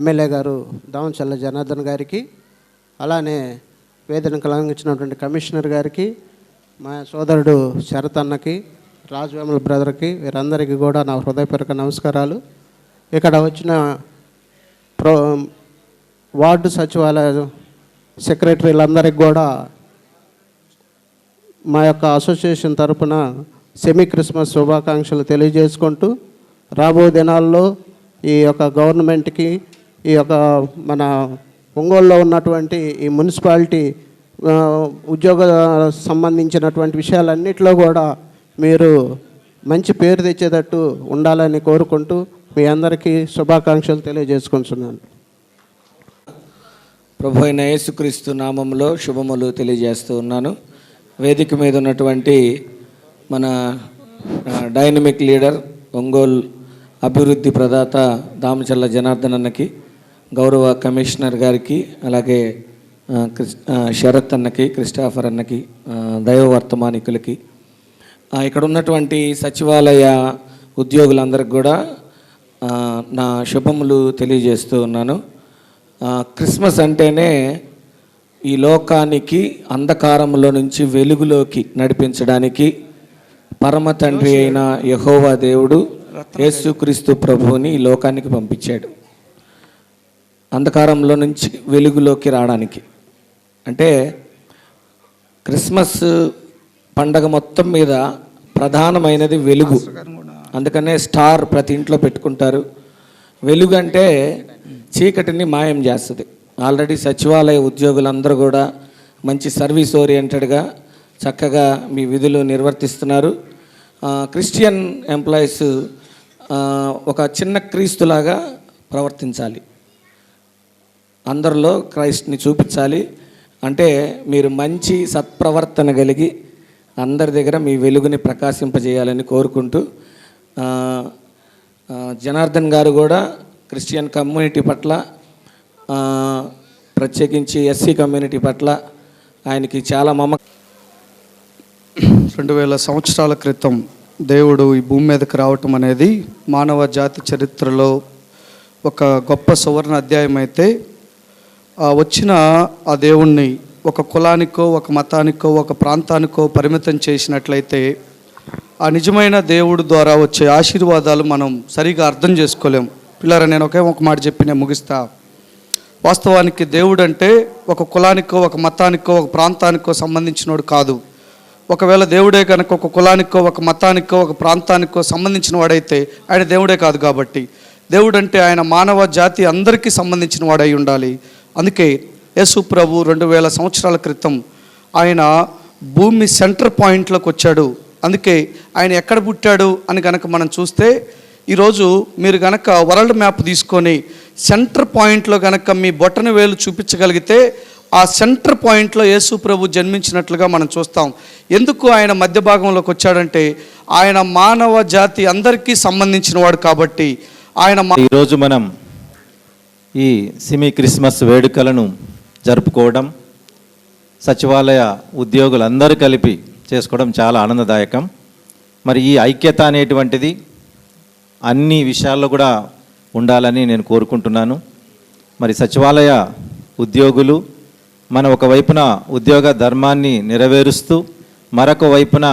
MLA గారు దామచల్ల జనార్దన్ గారికి అలానే వేదన కలంగించినటువంటి కమిషనర్ గారికి మా సోదరుడు శరత్ అన్నకి రాజవేముల బ్రదర్కి వీరందరికీ కూడా నా హృదయపూర్వక నమస్కారాలు. ఇక్కడ వచ్చిన ప్రో వార్డు సచివాలయ సెక్రటరీలందరికీ కూడా మా యొక్క అసోసియేషన్ తరపున సెమీ క్రిస్మస్ శుభాకాంక్షలు తెలియజేసుకుంటూ రాబో దినాల్లో ఈ యొక్క గవర్నమెంట్కి ఈ యొక్క మన ఒంగోలులో ఉన్నటువంటి ఈ మున్సిపాలిటీ ఉద్యోగ సంబంధించినటువంటి విషయాలన్నింటిలో కూడా మీరు మంచి పేరు తెచ్చేటట్టు ఉండాలని కోరుకుంటూ మీ అందరికీ శుభాకాంక్షలు తెలియజేసుకుంటున్నాను. ప్రభు అయిన యేసుక్రీస్తు నామంలో శుభములు తెలియజేస్తూ ఉన్నాను. వేదిక మీద ఉన్నటువంటి మన డైనమిక్ లీడర్ ఒంగోలు అభివృద్ధి ప్రదాత దామచల్ల జనార్దన్ అన్నకి గౌరవ కమిషనర్ గారికి అలాగే శరత్ అన్నకి క్రిస్టాఫర్ అన్నకి దైవ వర్తమానికులకి ఇక్కడ ఉన్నటువంటి సచివాలయ ఉద్యోగులందరికి కూడా నా శుభములు తెలియజేస్తూ ఉన్నాను. క్రిస్మస్ అంటేనే ఈ లోకానికి అంధకారంలో నుంచి వెలుగులోకి నడిపించడానికి పరమ తండ్రి అయిన యహోవా దేవుడు యేసుక్రీస్తు ప్రభువుని ఈ లోకానికి పంపించాడు. అంధకారంలో నుంచి వెలుగులోకి రావడానికి. అంటే క్రిస్మస్ పండగ మొత్తం మీద ప్రధానమైనది వెలుగు. అందుకనే స్టార్ ప్రతి ఇంట్లో పెట్టుకుంటారు. వెలుగు అంటే చీకటిని మాయం చేస్తుంది. ఆల్రెడీ సచివాలయ ఉద్యోగులందరూ కూడా మంచి సర్వీస్ ఓరియంటెడ్గా చక్కగా మీ విధులు నిర్వర్తిస్తున్నారు. క్రిస్టియన్ ఎంప్లాయీస్ ఒక చిన్న క్రీస్తులాగా ప్రవర్తించాలి. అందరిలో క్రైస్ట్ని చూపించాలి. అంటే మీరు మంచి సత్ప్రవర్తన కలిగి అందరి దగ్గర మీ వెలుగుని ప్రకాశింపజేయాలని కోరుకుంటూ జనార్దన్ గారు కూడా క్రిస్టియన్ కమ్యూనిటీ పట్ల ప్రత్యేకించి ఎస్సీ కమ్యూనిటీ పట్ల ఆయనకి చాలా మమ రెండు వేల సంవత్సరాల క్రితం దేవుడు ఈ భూమి మీదకి రావటం అనేది మానవ జాతి చరిత్రలో ఒక గొప్ప సువర్ణ అధ్యాయం అయితే వచ్చిన ఆ దేవుణ్ణి ఒక కులానికో ఒక మతానికో ఒక ప్రాంతానికో పరిమితం చేసినట్లయితే ఆ నిజమైన దేవుడు ద్వారా వచ్చే ఆశీర్వాదాలు మనం సరిగా అర్థం చేసుకోలేం. పిల్లరా నేను ఒకే ఒక మాట చెప్పి నేను ముగిస్తా. వాస్తవానికి దేవుడు అంటే ఒక కులానికో ఒక మతానికో ఒక ప్రాంతానికో సంబంధించినోడు కాదు. ఒకవేళ దేవుడే కనుక ఒక కులానికో ఒక మతానికో ఒక ప్రాంతానికో సంబంధించిన వాడైతే ఆయన దేవుడే కాదు కాబట్టి. దేవుడు అంటే ఆయన మానవ జాతి అందరికీ సంబంధించిన వాడై ఉండాలి. అందుకే యేసు ప్రభు రెండు వేల సంవత్సరాల క్రితం ఆయన భూమి సెంటర్ పాయింట్లోకి వచ్చాడు. అందుకే ఆయన ఎక్కడ పుట్టాడు అని కనుక మనం చూస్తే ఈరోజు మీరు గనక వరల్డ్ మ్యాప్ తీసుకొని సెంటర్ పాయింట్లో గనక మీ బొట్టన వేలు చూపించగలిగితే ఆ సెంటర్ పాయింట్లో యేసు ప్రభు జన్మించినట్లుగా మనం చూస్తాం. ఎందుకు ఆయన మధ్య భాగంలోకి వచ్చాడంటే ఆయన మానవ జాతి అందరికీ సంబంధించిన వాడు కాబట్టి ఆయన ఈరోజు మనం ఈ సిమీ క్రిస్మస్ వేడుకలను జరుపుకోవడం సచివాలయ ఉద్యోగులందరూ కలిపి చేసుకోవడం చాలా ఆనందదాయకం. మరి ఈ ఐక్యత అనేటువంటిది అన్ని విషయాల్లో కూడా ఉండాలని నేను కోరుకుంటున్నాను. మరి సచివాలయ ఉద్యోగులు మన ఒక వైపున ఉద్యోగ ధర్మాన్ని నెరవేరుస్తూ మరొక వైపున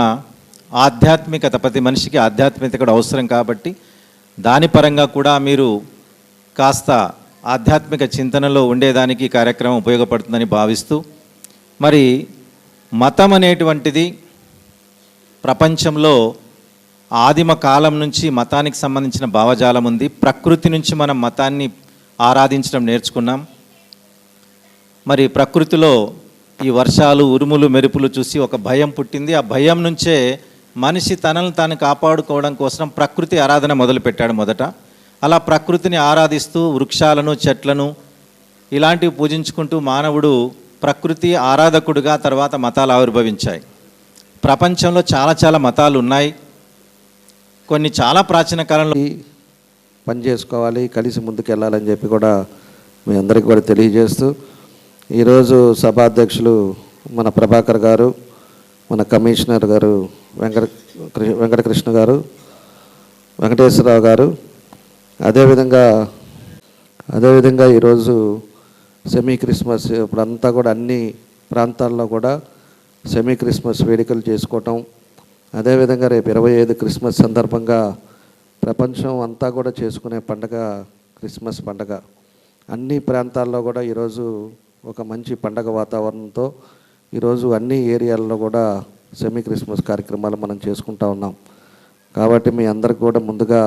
ఆధ్యాత్మికత ప్రతి మనిషికి ఆధ్యాత్మికత కూడా అవసరం కాబట్టి దాని పరంగా కూడా మీరు కాస్త ఆధ్యాత్మిక చింతనలో ఉండేదానికి కార్యక్రమం ఉపయోగపడుతుందని భావిస్తూ మరి మతం అనేటువంటిది ప్రపంచంలో ఆదిమ కాలం నుంచి మతానికి సంబంధించిన భావజాలం ఉంది. ప్రకృతి నుంచి మనం మతాన్ని ఆరాధించడం నేర్చుకున్నాం. మరి ప్రకృతిలో ఈ వర్షాలు ఉరుములు మెరుపులు చూసి ఒక భయం పుట్టింది. ఆ భయం నుంచే మనిషి తనను తాను కాపాడుకోవడం కోసం ప్రకృతి ఆరాధన మొదలుపెట్టాడు మొదట. అలా ప్రకృతిని ఆరాధిస్తూ వృక్షాలను చెట్లను ఇలాంటివి పూజించుకుంటూ మానవుడు ప్రకృతి ఆరాధకుడుగా తర్వాత మతాలు ఆవిర్భవించాయి. ప్రపంచంలో చాలా చాలా మతాలు ఉన్నాయి. కొన్ని చాలా ప్రాచీన కాలంలో పని చేసుకోవాలి కలిసి ముందుకు వెళ్ళాలని చెప్పి కూడా మీ అందరికీ కూడా తెలియజేస్తూ ఈరోజు సభాధ్యక్షులు మన ప్రభాకర్ గారు మన కమిషనర్ గారు వెంకట వెంకటకృష్ణ గారు వెంకటేశ్వరరావు గారు అదేవిధంగా అదేవిధంగా ఈరోజు సెమీ క్రిస్మస్ ఇప్పుడంతా కూడా అన్ని ప్రాంతాల్లో కూడా సెమీ క్రిస్మస్ వేడుకలు చేసుకోవటం. అదేవిధంగా రేపు ఇరవై ఐదు క్రిస్మస్ సందర్భంగా ప్రపంచం అంతా కూడా చేసుకునే పండగ క్రిస్మస్ పండగ. అన్ని ప్రాంతాల్లో కూడా ఈరోజు ఒక మంచి పండగ వాతావరణంతో ఈరోజు అన్ని ఏరియాల్లో కూడా సెమీ క్రిస్మస్ కార్యక్రమాలు మనం చేసుకుంటా ఉన్నాం. కాబట్టి మీ అందరికి కూడా ముందుగా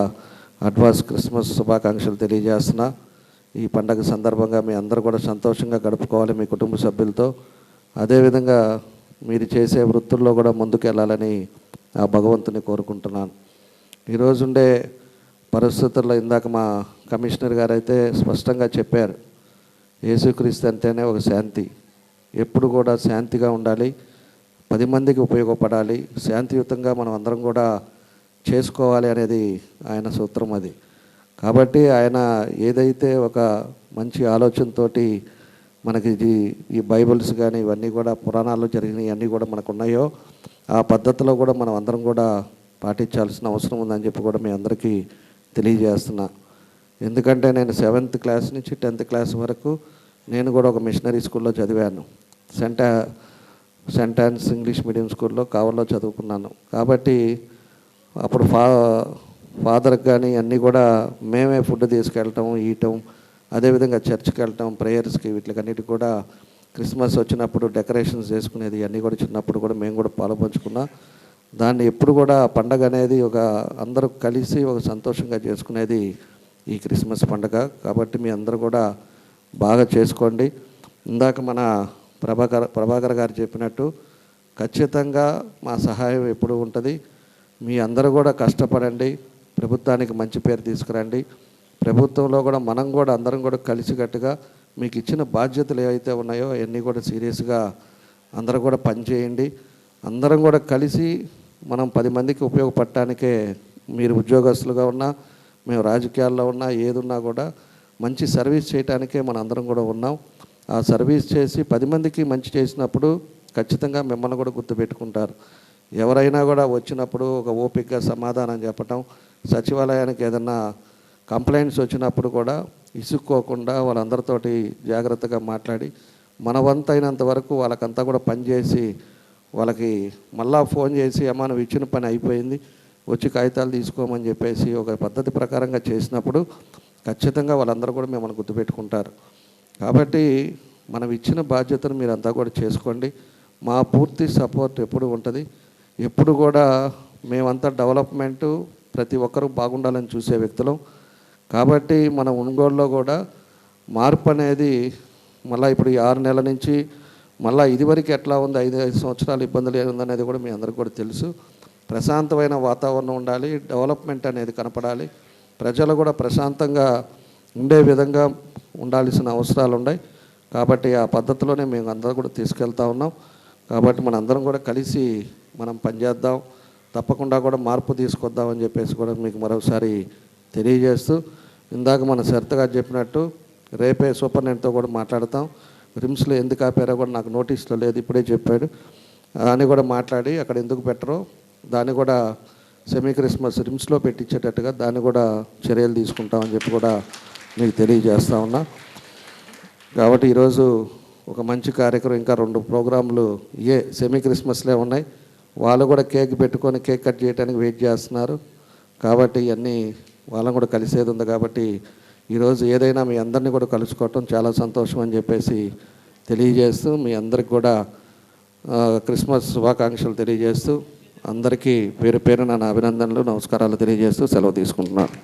అడ్వాన్స్ క్రిస్మస్ శుభాకాంక్షలు తెలియజేస్తున్నా. ఈ పండగ సందర్భంగా మీ అందరూ కూడా సంతోషంగా గడుపుకోవాలి మీ కుటుంబ సభ్యులతో. అదేవిధంగా మీరు చేసే వృత్తుల్లో కూడా ముందుకు వెళ్ళాలని ఆ భగవంతుని కోరుకుంటున్నాను. ఈరోజు ఉండే పరిస్థితుల్లో ఇందాక మా కమిషనర్ గారు అయితే స్పష్టంగా చెప్పారు యేసుక్రీస్తు అంటేనే ఒక శాంతి. ఎప్పుడు కూడా శాంతిగా ఉండాలి పది మందికి ఉపయోగపడాలి శాంతియుతంగా మనం అందరం కూడా చేసుకోవాలి అనేది ఆయన సూత్రం అది. కాబట్టి ఆయన ఏదైతే ఒక మంచి ఆలోచనతోటి మనకి ఇది ఈ బైబిల్స్ కానీ ఇవన్నీ కూడా పురాణాల్లో జరిగినవి అన్నీ కూడా మనకు ఉన్నాయో ఆ పద్ధతిలో కూడా మనం అందరం కూడా పాటించాల్సిన అవసరం ఉందని చెప్పి కూడా మీ అందరికీ తెలియజేస్తున్నా. ఎందుకంటే నేను సెవెంత్ క్లాస్ నుంచి టెన్త్ క్లాస్ వరకు నేను కూడా ఒక మిషనరీ స్కూల్లో చదివాను. సెంట సెంటాన్స్ ఇంగ్లీష్ మీడియం స్కూల్లో కావల్లో చదువుకున్నాను. కాబట్టి అప్పుడు ఫా ఫాదర్కి కానీ అన్నీ కూడా మేమే ఫుడ్ తీసుకెళ్ళటం ఈయటం అదేవిధంగా చర్చ్కి వెళ్ళటం ప్రేయర్స్కి వీటికన్నిటి కూడా క్రిస్మస్ వచ్చినప్పుడు డెకరేషన్స్ చేసుకునేది అన్నీ కూడా చిన్నప్పుడు కూడా మేము కూడా పాలుపంచుకున్నా దాన్ని ఎప్పుడు కూడా పండగ అనేది ఒక అందరూ కలిసి ఒక సంతోషంగా చేసుకునేది ఈ క్రిస్మస్ పండగ. కాబట్టి మీ అందరూ కూడా బాగా చేసుకోండి. ఇందాక మన ప్రభాకర్ ప్రభాకర్ గారు చెప్పినట్టు ఖచ్చితంగా మా సహాయం ఎప్పుడు ఉంటుంది. మీ అందరూ కూడా కష్టపడండి. ప్రభుత్వానికి మంచి పేరు తీసుకురండి. ప్రభుత్వంలో కూడా మనం కూడా అందరం కూడా కలిసికట్టుగా మీకు ఇచ్చిన బాధ్యతలు ఏవైతే ఉన్నాయో అవన్నీ కూడా సీరియస్గా అందరూ కూడా పనిచేయండి. అందరం కూడా కలిసి మనం పది మందికి ఉపయోగపడటానికే మీరు ఉద్యోగస్తులుగా ఉన్నా మేము రాజకీయాల్లో ఉన్నా ఏదున్నా కూడా మంచి సర్వీస్ చేయడానికే మన అందరం కూడా ఉన్నాం. ఆ సర్వీస్ చేసి పది మందికి మంచి చేసినప్పుడు ఖచ్చితంగా మిమ్మల్ని కూడా గుర్తుపెట్టుకుంటారు. ఎవరైనా కూడా వచ్చినప్పుడు ఒక ఓపికగా సమాధానం చెప్పటం సచివాలయానికి ఏదన్నా కంప్లైంట్స్ వచ్చినప్పుడు కూడా ఇసుక్కోకుండా వాళ్ళందరితోటి జాగ్రత్తగా మాట్లాడి మన వంతైనంత వరకు వాళ్ళకంతా కూడా పనిచేసి వాళ్ళకి మళ్ళా ఫోన్ చేసి అమ్మా నువ్వు ఇచ్చిన పని అయిపోయింది వచ్చి కాగితాలు తీసుకోమని చెప్పేసి ఒక పద్ధతి ప్రకారంగా చేసినప్పుడు ఖచ్చితంగా వాళ్ళందరూ కూడా మిమ్మల్ని గుర్తుపెట్టుకుంటారు. కాబట్టి మనం ఇచ్చిన బాధ్యతను మీరంతా కూడా చేసుకోండి. మా పూర్తి సపోర్ట్ ఎప్పుడు ఉంటుంది. ఎప్పుడు కూడా మేమంతా డెవలప్మెంటు ప్రతి ఒక్కరూ బాగుండాలని చూసే వ్యక్తులం. కాబట్టి మన ఒంగోలులో కూడా మార్పు అనేది మళ్ళీ ఇప్పుడు ఆరు నెలల నుంచి మళ్ళీ ఇదివరకు ఎట్లా ఉంది ఐదు ఐదు సంవత్సరాలు ఇబ్బందులు ఏముందనేది కూడా మీ అందరికీ కూడా తెలుసు. ప్రశాంతమైన వాతావరణం ఉండాలి డెవలప్మెంట్ అనేది కనపడాలి. ప్రజలు కూడా ప్రశాంతంగా ఉండే విధంగా ఉండాల్సిన అవసరాలు ఉన్నాయి. కాబట్టి ఆ పద్ధతిలోనే మేము అందరూ కూడా తీసుకెళ్తా ఉన్నాం. కాబట్టి మన అందరం కూడా కలిసి మనం పనిచేద్దాం. తప్పకుండా కూడా మార్పు తీసుకొద్దామని చెప్పేసి కూడా మీకు మరొకసారి తెలియజేస్తూ ఇందాక మన శ్రద్ధగా చెప్పినట్టు రేపే సూపరింటెండెంట్తో కూడా మాట్లాడతాం. రిమ్స్లో ఎందుకు ఆపారో కూడా నాకు నోటీస్లో లేదు ఇప్పుడే చెప్పాడు. దాన్ని కూడా మాట్లాడి అక్కడ ఎందుకు పెట్టరో దాన్ని కూడా సెమీ క్రిస్మస్ రిమ్స్లో పెట్టించేటట్టుగా దాన్ని కూడా చర్యలు తీసుకుంటామని చెప్పి కూడా మీకు తెలియజేస్తా ఉన్నా. కాబట్టి ఈరోజు ఒక మంచి కార్యక్రమం ఇంకా రెండు ప్రోగ్రాంలు ఏ సెమీ క్రిస్మస్లే ఉన్నాయి. వాళ్ళు కూడా కేక్ పెట్టుకొని కేక్ కట్ చేయడానికి వెయిట్ చేస్తున్నారు. కాబట్టి ఇవన్నీ వాళ్ళని కూడా కలిసేది ఉంది కాబట్టి ఈరోజు ఏదైనా మీ అందరినీ కూడా కలుసుకోవటం చాలా సంతోషం అని చెప్పేసి తెలియజేస్తూ మీ అందరికి కూడా క్రిస్మస్ శుభాకాంక్షలు తెలియజేస్తూ అందరికీ పేరు పేరు నా అభినందనలు నమస్కారాలు తెలియజేస్తూ సెలవు తీసుకుంటున్నాను.